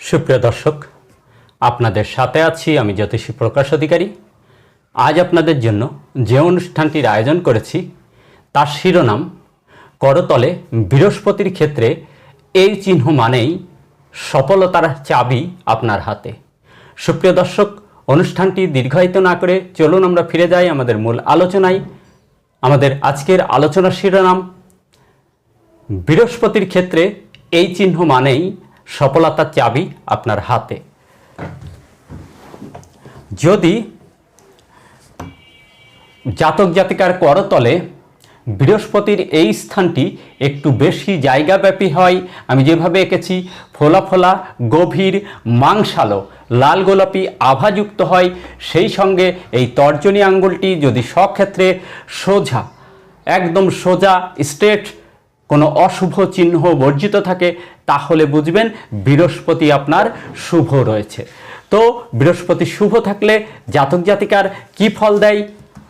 সুপ্রিয় দর্শক, আপনাদের সাথে আছি আমি জ্যোতিষী প্রকাশ অধিকারী। আজ আপনাদের জন্য যে অনুষ্ঠানটির আয়োজন করেছি, তার শিরোনাম, করতলে বৃহস্পতির ক্ষেত্রে এই চিহ্ন মানেই সফলতার চাবি আপনার হাতে। সুপ্রিয় দর্শক, অনুষ্ঠানটি দীর্ঘায়িত না করে চলুন আমরা ফিরে যাই আমাদের মূল আলোচনায়। আমাদের আজকের আলোচনার শিরোনাম, বৃহস্পতির ক্ষেত্রে এই চিহ্ন মানেই সফলতার চাবি আপনার হাতে। যদি জাতক জাতিকার করতলে বৃহস্পতির এই স্থানটি একটু বেশি জায়গাব্যাপী হয়, আমি যেভাবে এঁকেছি, ফোলা ফোলা, গভীর, মাংসালো, লাল গোলাপি আভাযুক্ত হয়, সেই সঙ্গে এই তর্জনী আঙ্গুলটি যদি সক্ষেত্রে সোজা, একদম সোজা স্ট্রেট কোনো অশুভ চিহ্ন বর্জিত থাকে, তাহলে বুঝবেন বৃহস্পতি আপনার শুভ রয়েছে। তো বৃহস্পতি শুভ থাকলে জাতক জাতিকার কি ফল দেয়?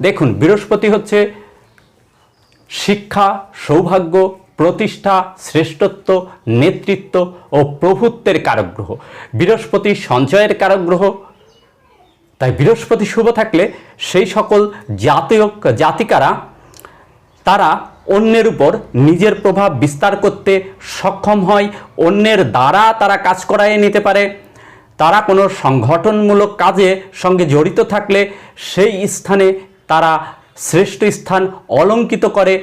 দেখুন, বৃহস্পতি হচ্ছে শিক্ষা, সৌভাগ্য, প্রতিষ্ঠা, শ্রেষ্ঠত্ব, নেতৃত্ব ও প্রভুত্বের কারক গ্রহ বৃহস্পতি সঞ্চয়ের কারক গ্রহ তাই বৃহস্পতি শুভ থাকলে সেই সকল জাতীয় জাতিকারা, তারা অন্যের উপর নিজের প্রভাব বিস্তার করতে সক্ষম হয়, অন্যের দ্বারা তারা কাজ করায় নিতে পারে। তারা কোনো সংগঠনমূলক কাজে সঙ্গে জড়িত থাকলে সেই স্থানে তারা শ্রেষ্ঠ স্থান অলঙ্কিত করে।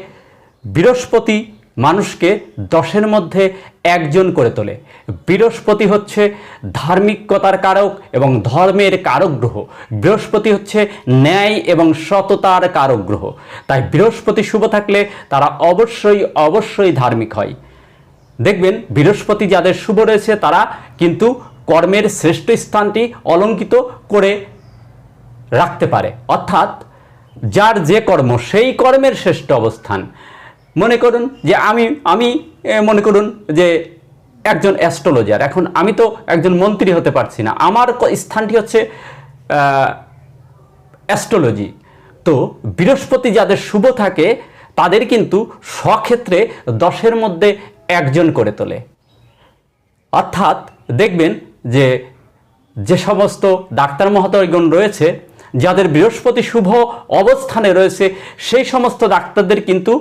বৃহস্পতি মানুষকে দশের মধ্যে একজন করে তোলে। বৃহস্পতি হচ্ছে ধার্মিকতার কারক এবং ধর্মের কারক গ্রহ বৃহস্পতি হচ্ছে ন্যায় এবং সততার কারক গ্রহ তাই বৃহস্পতি শুভ থাকলে তারা অবশ্যই অবশ্যই ধার্মিক হয়। দেখবেন, বৃহস্পতি যাদের শুভ রয়েছে তারা কিন্তু কর্মের শ্রেষ্ঠ স্থানটি অলঙ্কিত করে রাখতে পারে। অর্থাৎ যার যে কর্ম, সেই কর্মের শ্রেষ্ঠ অবস্থান। মনে করুন যে আমি আমি মনে করুন যে একজন অ্যাস্ট্রোলজার। এখন আমি তো একজন মন্ত্রী হতে পারছি না। আমার স্থানটি হচ্ছে অ্যাস্ট্রোলজি। তো বৃহস্পতি যাদের শুভ থাকে, তাদের কিন্তু স্বক্ষেত্রে দশের মধ্যে একজন করে তোলে। অর্থাৎ দেখবেন যে যে সমস্ত ডাক্তার মহোদয়গণ রয়েছে, যাদের বৃহস্পতি শুভ অবস্থানে রয়েছে, সেই সমস্ত ডাক্তারদের কিন্তু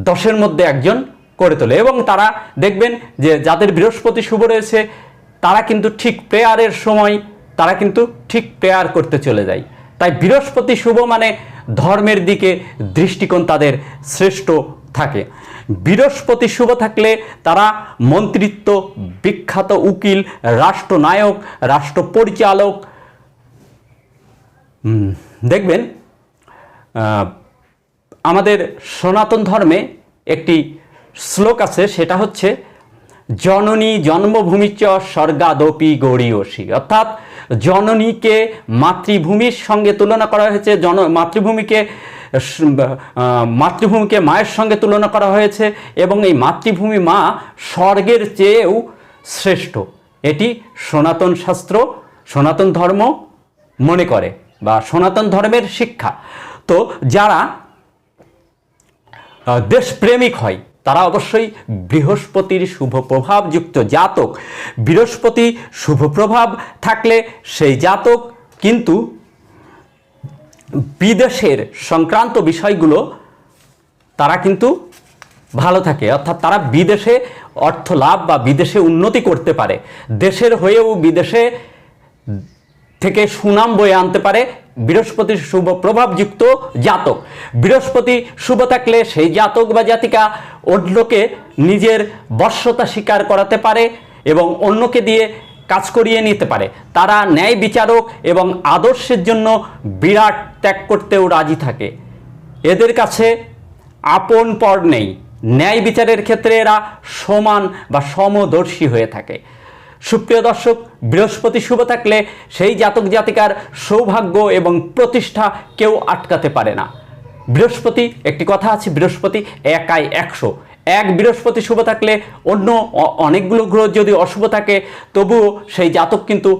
দশের মধ্যে একজন করে তোলে এবং তারা দেখবেন যে যাদের বৃহস্পতি শুভ রয়েছে, তারা কিন্তু ঠিক প্রেয়ারের সময়, তারা কিন্তু ঠিক প্রেয়ার করতে চলে যায়। তাই বৃহস্পতি শুভ মানে ধর্মের দিকে দৃষ্টিকোণ তাদের শ্রেষ্ঠ থাকে। বৃহস্পতি শুভ থাকলে তারা মন্ত্রিত্ব, বিখ্যাত উকিল, রাষ্ট্রনায়ক রাষ্ট্র পরিচালক দেখবেন আমাদের সনাতন ধর্মে একটি শ্লোক আছে, সেটা হচ্ছে, জননী জন্মভূমিচ স্বর্গাদপি গৌরীয়সী অর্থাৎ, জননীকে মাতৃভূমির সঙ্গে তুলনা করা হয়েছে, জন, মাতৃভূমিকে মাতৃভূমিকে মায়ের সঙ্গে তুলনা করা হয়েছে, এবং এই মাতৃভূমি মা স্বর্গের চেয়েও শ্রেষ্ঠ। এটি সনাতন শাস্ত্র, সনাতন ধর্ম মনে করে, বা সনাতন ধর্মের শিক্ষা। তো যারা দেশপ্রেমিক হয় তারা অবশ্যই বৃহস্পতির শুভ প্রভাবযুক্ত জাতক। বৃহস্পতি শুভ প্রভাব থাকলে সেই জাতক কিন্তু বিদেশের সংক্রান্ত বিষয়গুলো তারা কিন্তু ভালো থাকে। অর্থাৎ তারা বিদেশে অর্থ লাভ বা বিদেশে উন্নতি করতে পারে। দেশের হয়েও বিদেশে থেকে সুনাম বয়ে আনতে পারে বৃহস্পতির শুভ প্রভাবযুক্ত জাতক। বৃহস্পতি শুভ থাকলে সেই জাতক বা জাতিকা অন্যকে নিজের বশ্যতা স্বীকার করাতে পারে এবং অন্যকে দিয়ে কাজ করিয়ে নিতে পারে। তারা ন্যায় বিচারক এবং আদর্শের জন্য বিরাট ত্যাগ করতেও রাজি থাকে। এদের কাছে আপন পর নেই। ন্যায় বিচারের ক্ষেত্রে এরা সমান বা সমদর্শী হয়ে থাকে। সুপ্রিয় দর্শক, বৃহস্পতি শুভ থাকলে সেই জাতক জাতিকার সৌভাগ্য এবং প্রতিষ্ঠা কেউ আটকাতে পারে না। বৃহস্পতি, একটি কথা আছে, বৃহস্পতি একাই একশো। এক বৃহস্পতি শুভ থাকলে অন্য অনেকগুলো গ্রহ যদি অশুভ থাকে তবুও সেই জাতক কিন্তু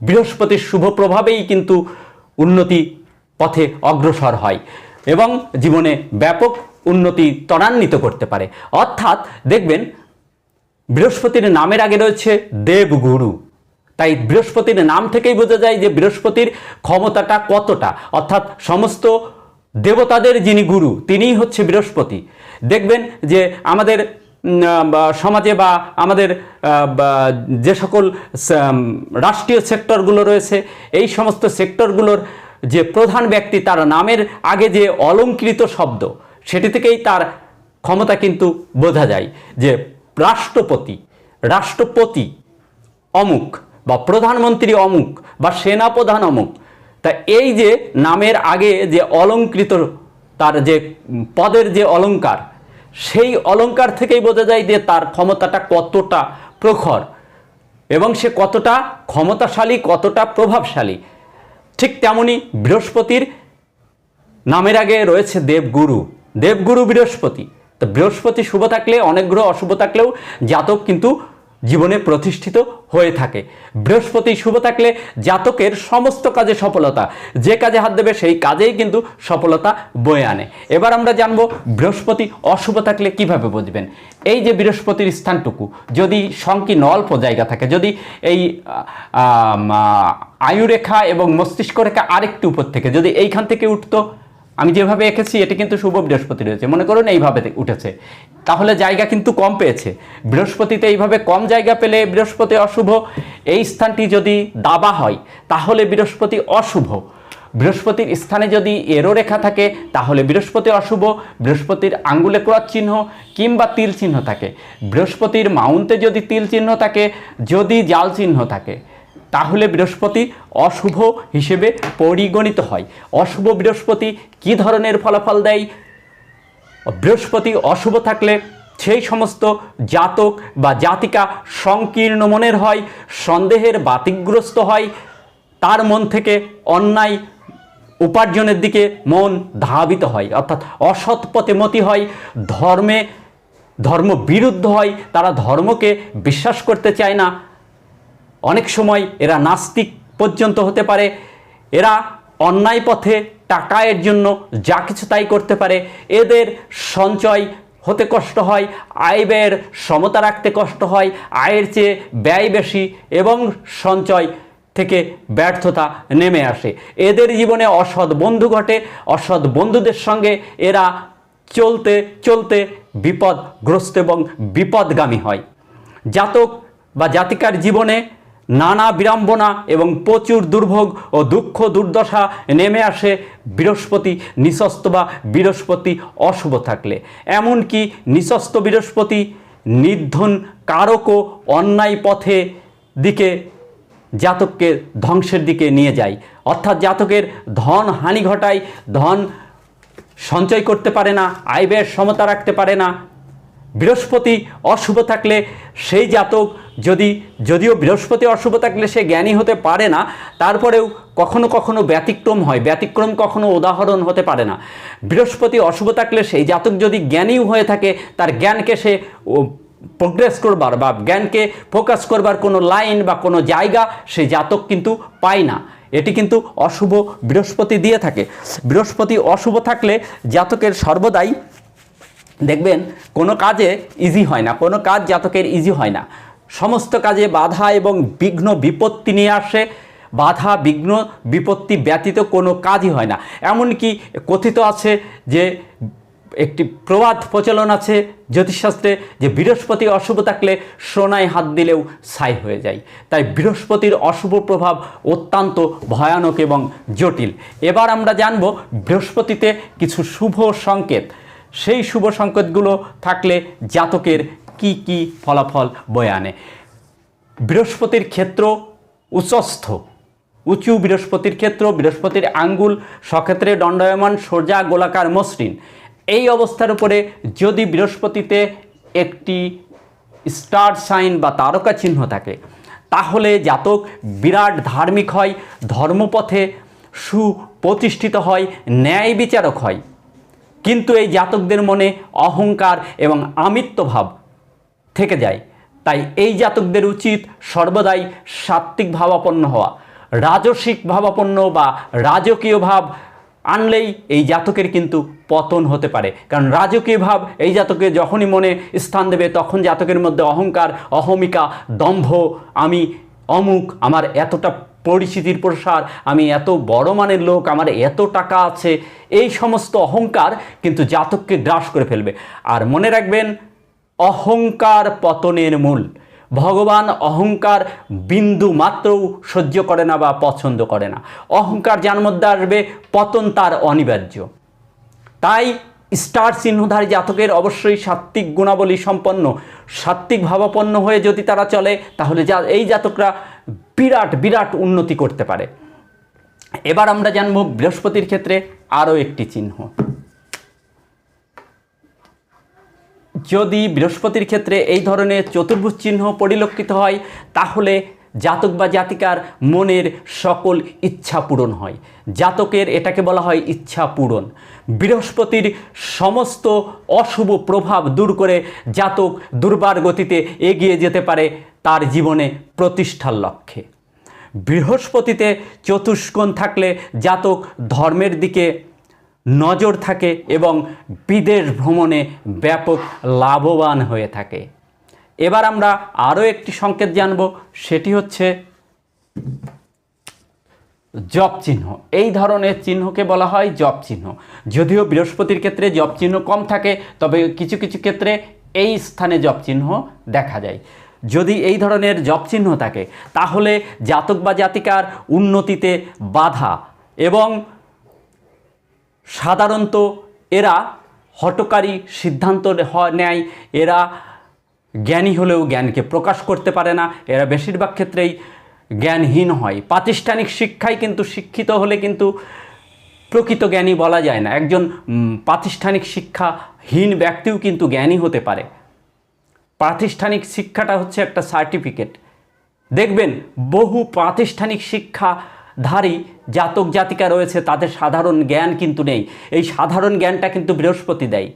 বৃহস্পতির শুভ প্রভাবেই কিন্তু উন্নতি পথে অগ্রসর হয় এবং জীবনে ব্যাপক উন্নতি ত্বরান্বিত করতে পারে। অর্থাৎ দেখবেন, বৃহস্পতির নামের আগে রয়েছে দেবগুরু। তাই বৃহস্পতির নাম থেকেই বোঝা যায় যে বৃহস্পতির ক্ষমতাটা কতটা। অর্থাৎ সমস্ত দেবতাদের যিনি গুরু, তিনিই হচ্ছে বৃহস্পতি। দেখবেন যে আমাদের সমাজে বা আমাদের যে সকল রাষ্ট্রীয় সেক্টরগুলো রয়েছে, এই সমস্ত সেক্টরগুলোর যে প্রধান ব্যক্তি, তার নামের আগে যে অলঙ্কৃত শব্দ, সেটি থেকেই তার ক্ষমতা কিন্তু বোঝা যায় যে রাষ্ট্রপতি রাষ্ট্রপতি অমুক বা প্রধানমন্ত্রী অমুক বা সেনাপ্রধান অমুক তা এই যে নামের আগে যে অলঙ্কৃত তার যে পদের যে অলঙ্কার, সেই অলঙ্কার থেকেই বোঝা যায় যে তার ক্ষমতাটা কতটা প্রখর এবং সে কতটা ক্ষমতাশালী, কতটা প্রভাবশালী। ঠিক তেমনি বৃহস্পতির নামের আগে রয়েছে দেবগুরু। দেবগুরু বৃহস্পতি। তো বৃহস্পতি শুভ থাকলে, অনেক গ্রহ অশুভ থাকলেও জাতক কিন্তু জীবনে প্রতিষ্ঠিত হয়ে থাকে। বৃহস্পতি শুভ থাকলে জাতকের সমস্ত কাজে সফলতা, যে কাজে হাত দেবে সেই কাজেই কিন্তু সফলতা বয়ে আনে। এবার আমরা জানব বৃহস্পতি অশুভ থাকলে কীভাবে বুঝবেন? এই যে বৃহস্পতির স্থানটুকু, যদি সংকীর্ণ অল্প জায়গা থাকে, যদি এই আয়ুরেখা এবং মস্তিষ্ক রেখা আরেকটু উপর থেকে, যদি এইখান থেকে উঠতো আমি যেভাবে এঁকেছি, এটি কিন্তু শুভ বৃহস্পতি রয়েছে। মনে করুন এইভাবে উঠেছে। তাহলে জায়গা কিন্তু কম পেয়েছে। বৃহস্পতিতে এইভাবে কম জায়গা পেলে বৃহস্পতি অশুভ। এই স্থানটি যদি দাবা হয়, তাহলে বৃহস্পতি অশুভ। বৃহস্পতির স্থানে যদি এরো রেখা থাকে, তাহলে বৃহস্পতি অশুভ। বৃহস্পতির আঙ্গুলে ক্রস চিহ্ন কিংবা তিল চিহ্ন থাকে। বৃহস্পতির মাউন্টে যদি তিল চিহ্ন থাকে, যদি জাল চিহ্ন থাকে তাহলে বৃহস্পতি অশুভ হিসেবে পরিগণিত হয়। অশুভ বৃহস্পতি কি ধরনের ফলাফল দেয়? বৃহস্পতি অশুভ থাকলে সেই সমস্ত জাতক বা জাতিকা সংকীর্ণ মনের হয়, সন্দেহের বাতিগ্রস্ত হয়। তার মন থেকে অন্যায় উপার্জনের দিকে মন ধাবিত হয়, অর্থাৎ অসৎ পথে মতি হয়। ধর্মে ধর্ম বিরুদ্ধ হয়, তারা ধর্মকে বিশ্বাস করতে চায় না। অনেক সময় এরা নাস্তিক পর্যন্ত হতে পারে। এরা অন্যায় পথে টাকায়ের জন্য যা কিছু তাই করতে পারে। এদের সঞ্চয় হতে কষ্ট হয় আয় ব্যয়ের সমতা রাখতে কষ্ট হয়, আয়ের চেয়ে ব্যয় বেশি এবং সঞ্চয় থেকে ব্যর্থতা নেমে আসে। এদের জীবনে অসৎ বন্ধু ঘটে, অসৎ বন্ধুদের সঙ্গে এরা চলতে চলতে বিপদগ্রস্ত এবং বিপদগামী হয়। জাতক বা জাতিকার জীবনে নানা বিড়ম্বনা এবং প্রচুর দুর্ভোগ ও দুঃখ দুর্দশা নেমে আসে বৃহস্পতি নিঃস্ব বা বৃহস্পতি অশুভ থাকলে। এমনকি নিঃস্ব বৃহস্পতি নির্ধন কারকও অন্যায় পথে দিকে জাতককে ধ্বংসের দিকে নিয়ে যায়। অর্থাৎ জাতকের ধন হানি ঘটায়, ধন সঞ্চয় করতে পারে না, আয় ব্যয়ের সমতা রাখতে পারে না। বৃহস্পতি অশুভ থাকলে সেই জাতক যদি, যদিও বৃহস্পতি অশুভ থাকলে সে জ্ঞানী হতে পারে না, তারপরেও কখনো কখনো ব্যতিক্রম হয়। ব্যতিক্রম কখনো উদাহরণ হতে পারে না। বৃহস্পতি অশুভ থাকলে সেই জাতক যদি জ্ঞানীও হয়ে থাকে, তার জ্ঞানকে সে প্রোগ্রেস করবার বা জ্ঞানকে ফোকাস করবার কোনো লাইন বা কোনো জায়গা সে জাতক কিন্তু পায় না। এটি কিন্তু অশুভ বৃহস্পতি দিয়ে থাকে। বৃহস্পতি অশুভ থাকলে জাতকের সর্বদাই, দেখবেন, কোনো কাজে ইজি হয় না। কোনো কাজ জাতকের ইজি হয় না। সমস্ত কাজে বাধা এবং বিঘ্ন বিপত্তি নিয়ে আসে। বাধা, বিঘ্ন, বিপত্তি ব্যতীত কোনো কাজই হয় না। এমনকি কথিত আছে যে একটি প্রবাদ প্রচলন আছে জ্যোতিষশাস্ত্রে যে বৃহস্পতি অশুভ থাকলে সোনায় হাত দিলেও ছাই হয়ে যায়। তাই বৃহস্পতির অশুভ প্রভাব অত্যন্ত ভয়ানক এবং জটিল। এবার আমরা জানব বৃহস্পতিতে কিছু শুভ সংকেত। সেই শুভ সংকেতগুলো থাকলে জাতকের কি কি ফলাফল বয়ে আনে? বৃহস্পতির ক্ষেত্র উচ্চস্থ। উঁচু বৃহস্পতির ক্ষেত্র, বৃহস্পতির আঙ্গুল সক্ষেত্রে দণ্ডায়মান, সোজা, গোলাকার, মসৃণ। এই অবস্থার উপরে যদি বৃহস্পতিতে একটি স্টার সাইন বা তারকা চিহ্ন থাকে, তাহলে জাতক বিরাট ধার্মিক হয়, ধর্মপথে সুপ্রতিষ্ঠিত হয়, ন্যায় বিচারক হয়। কিন্তু এই জাতকদের মনে অহংকার এবং আমিত্বভাব থেকে যায়। তাই এই জাতকদের উচিত সর্বদাই সাত্ত্বিক ভাবাপন্ন হওয়া। রাজসিক ভাবাপন্ন বা রাজকীয় ভাব আনলেই এই জাতকের কিন্তু পতন হতে পারে। কারণ রাজকীয় ভাব এই জাতকে যখনই মনে স্থান দেবে, তখন জাতকের মধ্যে অহংকার, অহমিকা, দম্ভ, আমি অমুক, আমার এতটা পরিচিতির প্রসার, আমি এত বড় মানের লোক, আমার এত টাকা আছে, এই সমস্ত অহংকার কিন্তু জাতককে গ্রাস করে ফেলবে। আর মনে রাখবেন অহংকার পতনের মূল। ভগবান অহংকার বিন্দু মাত্রও সহ্য করে না বা পছন্দ করে না। অহংকার যার মধ্যে আসবে, পতন তার অনিবার্য। তাই স্টার চিহ্নধারী জাতকের অবশ্যই সাত্ত্বিক গুণাবলী সম্পন্ন, সাত্ত্বিক ভাবাপন্ন হয়ে যদি তারা চলে, তাহলে যা, এই জাতকরা বিরাট বিরাট উন্নতি করতে পারে। এবার আমরা জানব বৃহস্পতির ক্ষেত্রে আরও একটি চিহ্ন। যদি বৃহস্পতির ক্ষেত্রে এই ধরনের চতুর্ভুজ চিহ্ন পরিলক্ষিত হয়, তাহলে জাতক বা জাতিকার মনের সকল ইচ্ছা পূরণ হয়। জাতকের এটাকে বলা হয় ইচ্ছা পূরণ। বৃহস্পতির সমস্ত অশুভ প্রভাব দূর করে জাতক দুর্বার গতিতে এগিয়ে যেতে পারে তার জীবনে প্রতিষ্ঠার লক্ষ্যে। বৃহস্পতিতে চতুষ্কোণ থাকলে জাতক ধর্মের দিকে নজর থাকে এবং বিদেশ ভ্রমণে ব্যাপক লাভবান হয়ে থাকে। এবার আমরা আরও একটি সংকেত জানব, সেটি হচ্ছে জপ চিহ্ন। এই ধরনের চিহ্নকে বলা হয় জপ চিহ্ন। যদিও বৃহস্পতির ক্ষেত্রে জপ চিহ্ন কম থাকে, তবে কিছু কিছু ক্ষেত্রে এই স্থানে জপ চিহ্ন দেখা যায়। যদি এই ধরনের জপ চিহ্ন থাকে, তাহলে জাতক বা জাতিকার উন্নতিতে বাধা এবং সাধারণত এরা হটকারী সিদ্ধান্ত নেয়। এরা জ্ঞানী হলেও জ্ঞানকে প্রকাশ করতে পারে না। এরা বেশিরভাগ ক্ষেত্রেই জ্ঞানহীন হয়। প্রাতিষ্ঠানিক শিক্ষায় কিন্তু শিক্ষিত হলে কিন্তু প্রকৃত জ্ঞানী বলা যায় না। একজন প্রাতিষ্ঠানিক শিক্ষাহীন ব্যক্তিও কিন্তু জ্ঞানী হতে পারে। প্রাতিষ্ঠানিক শিক্ষাটা হচ্ছে একটা সার্টিফিকেট দেখবেন, বহু প্রাতিষ্ঠানিক শিক্ষাধারী জাতক জাতিকা রয়েছে, তাদের সাধারণ জ্ঞান কিন্তু নেই। এই সাধারণ জ্ঞানটা কিন্তু বৃহস্পতি দেয়।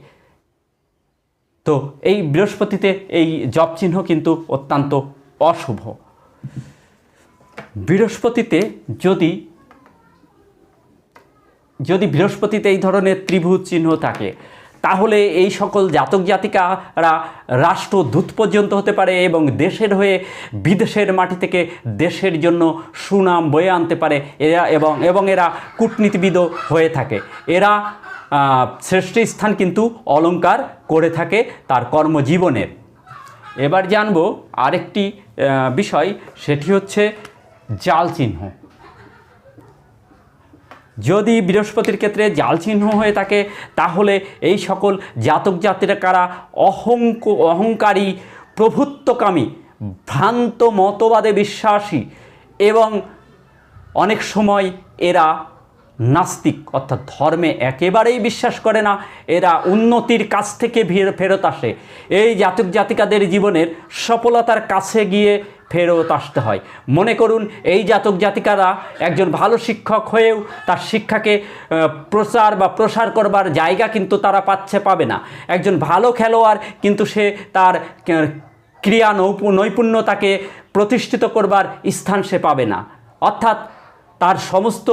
তো এই বৃহস্পতিতে এই জপ চিহ্ন কিন্তু অত্যন্ত অশুভ। বৃহস্পতিতে যদি যদি বৃহস্পতিতে এই ধরনের ত্রিভুজ চিহ্ন থাকে তাহলে এই সকল জাতক জাতিকারা রাষ্ট্রদূত পর্যন্ত হতে পারে এবং দেশের হয়ে বিদেশের মাটি থেকে দেশের জন্য সুনাম বয়ে আনতে পারে। এরা এবং এবং এরা কূটনীতিবিদও হয়ে থাকে। এরা শ্রেষ্ঠ স্থান কিন্তু অলংকার করে থাকে তার কর্মজীবনের। এবার জানব আরেকটি বিষয়, সেটি হচ্ছে জাল চিহ্ন। যদি বৃহস্পতির ক্ষেত্রে জাল চিহ্ন হয়ে থাকে, তাহলে এই সকল জাতক জাতিকারা অহংক, অহংকারী, প্রভুত্বকামী, ভ্রান্ত মতবাদে বিশ্বাসী এবং অনেক সময় এরা নাস্তিক, অর্থাৎ ধর্মে একেবারেই বিশ্বাস করে না, এরা উন্নতির কাছ থেকে ফের- ফেরত আসে। এই জাতক জাতিকাদের জীবনের সফলতার কাছে গিয়ে ফেরত আসতে হয়। মনে করুন, এই জাতক জাতিকারা একজন ভালো শিক্ষক হয়েও তার শিক্ষাকে প্রচার বা প্রসার করবার জায়গা কিন্তু তারা পাচ্ছে, পাবে না। একজন ভালো খেলোয়াড় কিন্তু সে তার ক্রিয়া নৈপু, নৈপুণ্যতাকে প্রতিষ্ঠিত করবার স্থান সে পাবে না। অর্থাৎ তার সমস্ত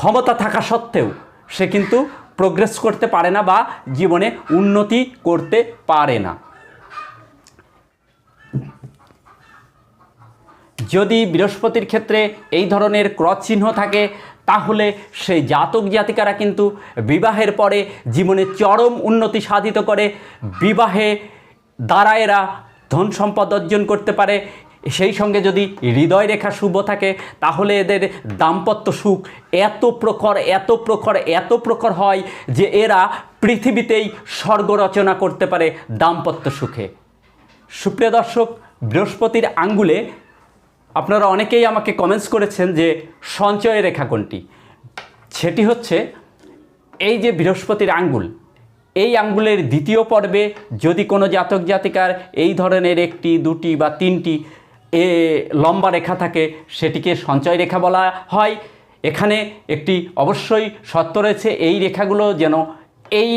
ক্ষমতা থাকা সত্ত্বেও সে কিন্তু প্রোগ্রেস করতে পারে না বা জীবনে উন্নতি করতে পারে না। যদি বৃহস্পতির ক্ষেত্রে এই ধরনের ক্রস চিহ্ন থাকে, তাহলে সেই জাতক জাতিকারা কিন্তু বিবাহের পরে জীবনে চরম উন্নতি সাধিত করে, বিবাহে দ্বারা এরা ধন সম্পদ অর্জন করতে পারে। সেই সঙ্গে যদি হৃদয় রেখা শুভ থাকে, তাহলে এদের দাম্পত্য সুখ এত প্রখর এত প্রখর এত প্রখর হয় যে এরা পৃথিবীতেই স্বর্গ রচনা করতে পারে দাম্পত্য সুখে। সুপ্রিয় দর্শক, বৃহস্পতির আঙ্গুলে আপনারা অনেকেই আমাকে কমেন্টস করেছেন যে সঞ্চয় রেখা কোনটি? সেটি হচ্ছে এই যে বৃহস্পতির আঙ্গুল, এই আঙ্গুলের দ্বিতীয় পর্বে যদি কোনো জাতক জাতিকার এই ধরনের একটি, দুটি বা তিনটি এ লম্বা রেখা থাকে, সেটিকে সঞ্চয় রেখা বলা হয়। এখানে একটি অবশ্যই সত্য রয়েছে, এই রেখাগুলো যেন এই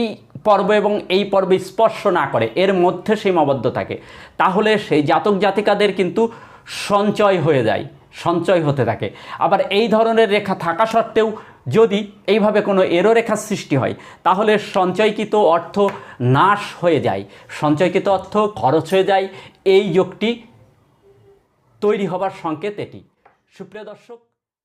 পর্ব এবং এই পর্বে স্পর্শ না করে, এর মধ্যে সীমাবদ্ধ থাকে। তাহলে সেই জাতক জাতিকাদের কিন্তু সঞ্চয় হয়ে যায়, সঞ্চয় হতে থাকে। আবার এই ধরনের রেখা থাকা সত্ত্বেও যদি এইভাবে কোনো এরো রেখার সৃষ্টি হয়, তাহলে সঞ্চয়কৃত অর্থ নাশ হয়ে যায়। সঞ্চয়কৃত অর্থ খরচ হয়ে যায়। এই যোগটি তৈরি হবার সংকেত এটি। সুপ্রিয় দর্শক